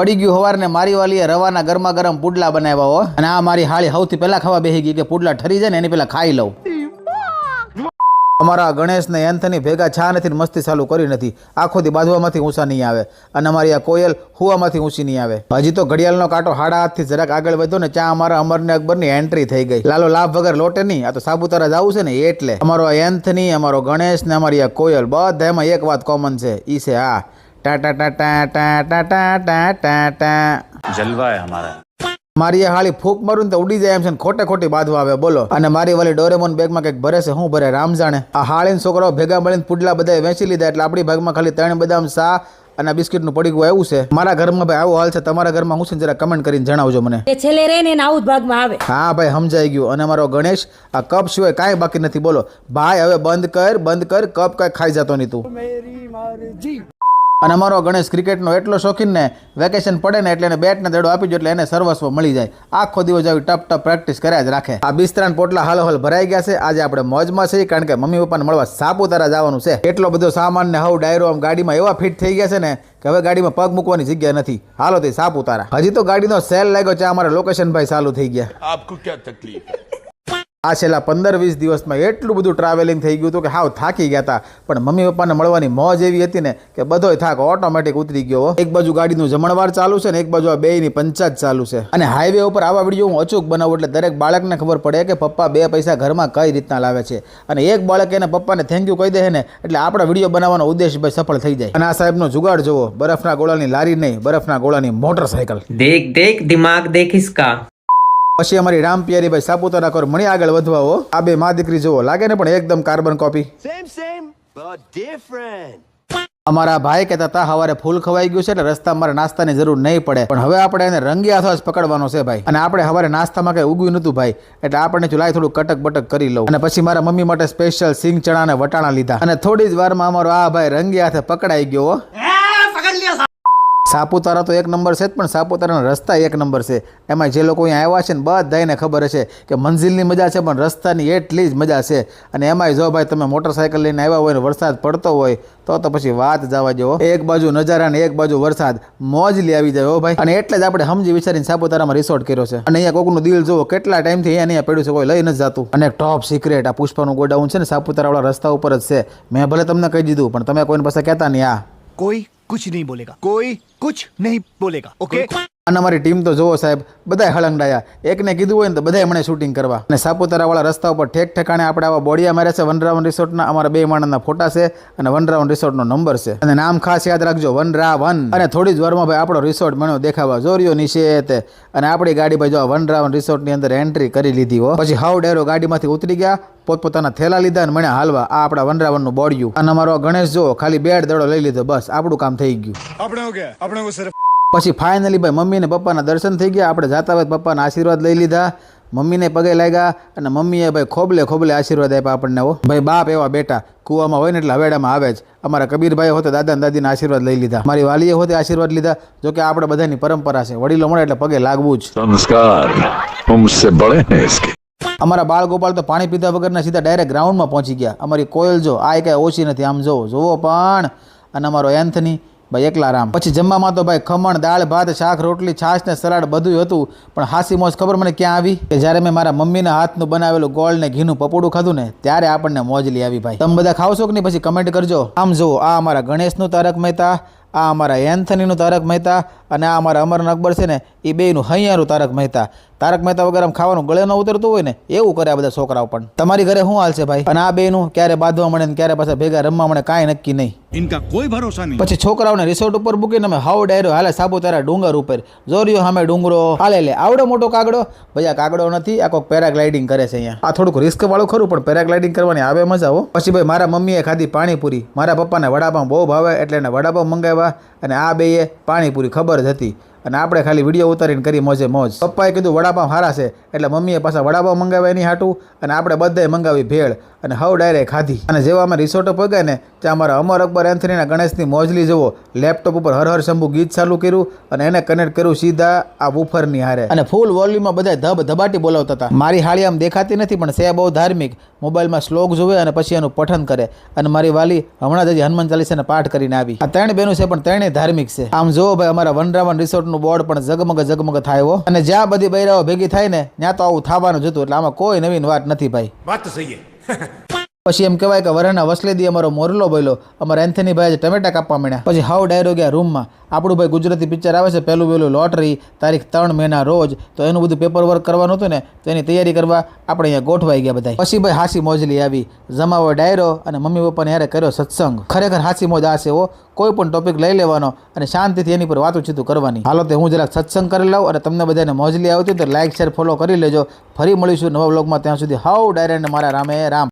પડી ગયું હવાર ને મારી વાલીએ રવાના ગરમા ગરમ પુડલા બનાવ્યા હો. અને આ મારી હાળી સૌથી પહેલા ખાવા બેસી ગઈ કે પુડલા ઠરી જાય ને એની પહેલા ખાઈ લઉં. અમારા ગણેશ ને એન્થની ભેગા છા નથી મસ્તી ચાલુ કરી નથી. આખો દી બાંધવામાંથી ઊંચા નહીં આવે. અને અમારી આ કોયલ હુવામાંથી ઊંચી નહીં આવે. હજી તો ઘડિયાળનો કાંટો હાડા હાથથી જરાક આગળ વધ્યો ને ત્યાં અમારા અમરને અકબરની એન્ટ્રી થઈ ગઈ. લાલો લાભ વગર લોટે નહીં, આ તો સાબુતારા જવું છે ને, એટલે. અમારો એન્થની, અમારો ગણેશ ને અમારી આ કોયલ, બધા એમાં એક વાત કોમન છે. ઈ છે આ. ટાટા ટાટા ટાટા ટાટા ટાટા જલવા હે હમારા મારી એ હાળી ફૂક મારું તો ઉડી જાય એમ છે ખોટે ખોટી બાંધવા આવે બોલો. અને મારી વાલી ડોરેમોન બેગમાં કંઈક ભરે છે શું ભરે રામ જાણે. આ હાળીને છોકરાઓ ભેગા મળીને પુડલા બધા વેચી લીધા એટલે આપણી ભાગમાં ખાલી ત્રણ બદામ સા અને બિસ્કિટનું પડીકું એવું છે. મારા ઘરમાં ભાઈ આવો હાલ છે તમારા ઘરમાં હું છે જરા કમેન્ટ કરીને જણાવજો મને. એ છેલ્લે રહીને એના આવું ભાગમાં આવે. હા ભાઈ સમજાઈ ગયું. અને મારો ગણેશ આ કપ સિવાય કાંઈ બાકી નથી બોલો. ભાઈ હવે બંધ કર બંધ કર કપ કાંઈ ખાઈ જતો નહીં તું. અને અમારો ગણેશ ક્રિકેટનો એટલો શોખીન ને વેકેશન પડે ને એટલે એને બેટને દડો આપી દો એટલે એને સર્વસ્વ મળી જાય. આખો દિવસ આવી ટપ ટપ પ્રેક્ટિસ કર્યા જ રાખે. આ બિસ્તરાન પોટલા હાલોહલ ભરાઈ ગયા છે. આજે આપણે મોજમાં છીએ કારણ કે મમ્મી પપ્પાને મળવા સાપુતારા જવાનું છે. એટલો બધો સામાન ને હવે ડાયરો આમ ગાડીમાં એવા ફિટ થઈ ગયા છે ને કે હવે ગાડીમાં પગ મૂકવાની જગ્યા નથી. હાલો તે સાપુતારા. હજી તો ગાડીનો સેલ લાગ્યો છે. અમારા લોકેશન ભાઈ ચાલુ થઈ ગયા. આપકો ક્યાં તકલીફ આ છેલ્લા પંદર વીસ દિવસમાં એટલું બધું ટ્રાવેલિંગ થઈ ગયું હતું કે હાવ થાકી ગયા હતા. પણ મમ્મી પપ્પાને મળવાની મોજ એવી હતી ને કે બધોય થાક ઓટોમેટિક ઉતરી ગયો એક બાજુ ગાડીનું જમણવાર ચાલુ છે ને એક બાજુ આ બેયની પંચાયત ચાલુ છે. અને હાઈવે ઉપર આવા વીડિયો હું અચૂક બનાવું એટલે દરેક બાળકને ખબર પડે કે પપ્પા બે પૈસા ઘરમાં કઈ રીતના લાવે છે. અને એક બાળક એને પપ્પાને થેન્ક યુ કહી દે ને એટલે આપણા વીડિયો બનાવવાનો ઉદ્દેશ ભાઈ સફળ થઈ જાય. અને આ સાહેબનો જુગાડ જુઓ, બરફના ગોળાની લારી નહીં, બરફના ગોળાની મોટરસાયકલ દેખ દેખ, દિમાગ દેખ ઇસકા. પછી અમારી રામ ભાઈ સાપુતારા કર મણી આગળ વધવા હો. આ બે મા દીકરી જુઓ લાગે ને પણ એકદમ કાર્બન કોપી. અમારા ભાઈ કહેતા હતા હવારે ફૂલ ખવાઈ ગયું છે એટલે રસ્તા મારે નાસ્તાની જરૂર નહીં પડે. પણ હવે આપણે એને રંગી હાથો જ પકડવાનો છે ભાઈ. અને આપણે હવારે નાસ્તામાં કઈ ઉગ્યું નહોતું ભાઈ. એટલે આપણે ચુલાઈ થોડું કટક બટક કરી લઉં. અને પછી મારા મમ્મી માટે સ્પેશિયલ સિંગ ચણા અને વટાણા લીધા. અને થોડી જ વારમાં અમારો આ ભાઈ રંગી હાથે પકડાઈ ગયો હો. સાપુતારા તો એક નંબર છે જ, પણ સાપુતારાના રસ્તા એક નંબર છે. એમાં જે લોકો અહીંયા આવ્યા છે ને બધાને ખબર હશે કે મંઝિલની મજા છે, પણ રસ્તાની એટલી જ મજા છે. અને એમાંય જો ભાઈ તમે મોટરસાયકલ લઈને આવ્યા હોય ને વરસાદ પડતો હોય, તો તો પછી વાત જવા જેવો એક બાજુ નજારા ને એક બાજુ વરસાદ, મોજ લઈ આવી જાય હો ભાઈ. અને એટલે જ આપણે સમજી વિચારીને સાપુતારામાં રિસોર્ટ કર્યો છે. અને અહીંયા કોકનું દિલ જુઓ, કેટલા ટાઈમથી અહીંયા અહીંયા પડ્યું છે, કોઈ લઈ નથી જતું. અને ટોપ સિક્રેટ આ પુષ્પાનું ગોડાઉન છે ને, સાપુતારાવાળા રસ્તા ઉપર જ છે. મેં ભલે તમને કહી દીધું, પણ તમે કોઈને પાસે કહેતા નહીં આ. कोई कुछ नहीं बोलेगा कोई कुछ नहीं बोलेगा ओके અને અમારી ટીમ તો જુઓ સાહેબ, બધાય હળંગડાયા. એકને કીધું હોય ને તો બધાય મને શૂટિંગ કરવા. અને સાપુતારાવાળા રસ્તા ઉપર ઠેક ઠેકાણે આપણે આવા બોડિયા મારે છે વનરાવન રિસોર્ટના. અમારા બે માણસના ફોટા છે અને વનરાવન રિસોર્ટનો નંબર છે. અને નામ ખાસ યાદ રાખજો વનરાવન અને થોડી જ વારમાં ભાઈ આપણો રિસોર્ટ બન્યો દેખાવા જોર્યો નીચે તે અને આપણી ગાડી ભાઈ જો વનરાવન રિસોર્ટની અંદર એન્ટ્રી કરી લીધી હો. પછી હાવ ડેરો ગાડીમાંથી ઉતરી ગયા, પોતપોતાના થેલા લીધા અને મને હાલવા આ આપણા વનરાવનનું બોડિયું. અને અમારો ગણેશ જો ખાલી બેડ દડો લઈ લીધો, બસ આપણું કામ થઈ ગયું. આપણે આપણે પછી ફાઇનલી ભાઈ મમ્મીને પપ્પાના દર્શન થઈ ગયા. આપણે જાતા હોય પપ્પાના આશીર્વાદ લઈ લીધા. મમ્મીને પગે લાગ્યા અને મમ્મીએ ભાઈ ખોબલે ખોબલે આશીર્વાદ આપ્યા આપણને હો. ભાઈ બાપ એવા બેટા કૂવામાં હોય ને એટલે હવેડામાં આવે જ. અમારા કબીરભાઈ હોતે દાદા દાદીના આશીર્વાદ લઈ લીધા. મારી વાલીએ હોતે આશીર્વાદ લીધા. જો કે આપણે બધાની પરંપરા છે. વડીલો મળે એટલે પગે લાગવું જ. સંસ્કાર અમારા બાળ ગોપાલ તો પાણી પીધા વગરના સીધા ડાયરેક્ટ ગ્રાઉન્ડમાં પહોંચી ગયા. અમારી કોયલ જો આ કાંઈ ઓછી નથી. આમ જોવો જોવો પણ. અને અમારો એન્થની ભાઈ, એકલા રામ. પછી જમવામાં તો ભાઈ ખમણ, દાળ, ભાત, શાક, રોટલી, છાશ ને સલાડ બધું હતું, પણ હાસી મોજ ખબર મને ક્યાં આવી? કે જ્યારે મેં મારા મમ્મીના હાથનું બનાવેલું ગોળ ને ઘીનું પપોડું ખાધું ને, ત્યારે આપણને મોજલી આવી ભાઈ. તમે બધા ખાવશો કે નહીં? પછી કમેન્ટ કરજો. આમ જુઓ, આ અમારા ગણેશનું તારક મહેતા આ અમારા એન્થનીનું તારક મહેતા અને આ અમારા અમરન અકબર છે ને એ બેયનું હૈયાનું તારક મહેતા. તારક મહેતા વગર આમ ખાવાનું ગળે ન ઉતરતું હોય ને એવું કરે આ બધા છોકરાઓ પણ. તમારી ઘરે શું હાલ છે ભાઈ? અને આ બેયનું ક્યારે બાંધવા મળે ને ક્યારે પાછા ભેગા રમવા મળે કાંઈ નક્કી નહીં. ઇનકા કોઈ ભરોસા નહીં. પછી છોકરાઓને રિસોર્ટ ઉપર મૂકીને અમે હાવ ડાયરો હાલે સાપુતારા ડુંગર ઉપર. જોરિયો સામે ડુંગરો. હાલે લે આવડો મોટો કાગડો. ભાઈ આ કાગડો નથી આ કોઈક પેરાગ્લાઇડિંગ કરે છે અહીંયા. આ થોડુંક રિસ્ક વાળું ખરું પણ પેરાગ્લાઇડિંગ કરવાની આવે મજા હો. પછી ભાઈ મારા મમ્મીએ ખાધી પાણીપુરી. મારા પપ્પાને વડાપાઉં બહુ ભાવે એટલે એને વડાપાઉં મંગાવ્યા. અને આ બેએ પાણીપુરી ખબર જ હતી. અને આપણે ખાલી વીડિયો ઉતારીને કરી મોજે મોજ. પપ્પાએ કીધું વડાપાવ હારા છે. એટલે મમ્મીએ પાછા વડાપાવ મંગાવ્યા એની હાટું અને આપણે બધાએ મંગાવી ભેળ અને હવ ડાયરેક્ટ ખાધી. અને જેવા અમે રિસોર્ટો પગ્યા ને, ત્યાં અમારા અમર અકબર એન્થનીના ગણેશની મોજલી જુઓ. લેપટોપ ઉપર હર હર શંભુ ગીત ચાલુ કર્યું અને એને કનેક્ટ કર્યું સીધા આ બુફરની હારે. અને ફૂલ વોલ્યુમમાં બધા ધબ ધબાટી બોલાવતા હતા. મારી હાળી આમ દેખાતી નથી, પણ છે બહુ ધાર્મિક. મોબાઈલમાં શ્લોક જોવે અને પછી એનું પઠન કરે. અને મારી વાલી હમણાં જ હનુમાન ચાલીસાને પાઠ કરીને આવી. આ ત્રણ બેનું છે, પણ ત્રણેય ધાર્મિક છે. આમ જોવો ભાઈ, અમારા વનરાવન રિસોર્ટનું કલરનું બોર્ડ પણ ઝગમગ ઝગમગ થાય હો. અને જ્યાં બધી બૈરાઓ ભેગી થાય ને, ત્યાં તો આવું થવાનું જતું એટલે આમાં કોઈ નવીન વાત નથી ભાઈ. વાત સહી પછી એમ કહેવાય કે વરાના વસલેદી અમારો મોરલો બોલ્યો. અમારા એન્થની ભાઈ ટમેટા કાપવા માંડ્યા. પછી હાવ ડાયરો ગયા રૂમમાં. આપણું ભાઈ ગુજરાતી પિક્ચર આવે છે, પહેલું પહેલું લોટરી, તારીખ ત્રણ મહિના રોજ. તો એનું બધું પેપર વર્ક કરવાનું હતું ને, તો એની તૈયારી કરવા આપણે અહીંયા ગોઠવાઈ ગયા બધા પછી ભાઈ હાસી મોજલી આવી. જમાવો ડાયરો અને મમ્મી પપ્પાને યારે કર્યો સત્સંગ. ખરેખર હાસી મોજ આ છે હો. કોઈ પણ ટોપિક લઈ લેવાનો અને શાંતિથી એની પર વાતું કરવાની. હાલો તો હું જરાક સત્સંગ કરી લઉં અને તમને બધાને મોજલી આવતી તો લાઇક શેર ફોલો કરી લેજો. ફરી મળીશું નવા બ્લોગમાં ત્યાં સુધી હાવ ડાયરેક્ટ મારા રામે રામ.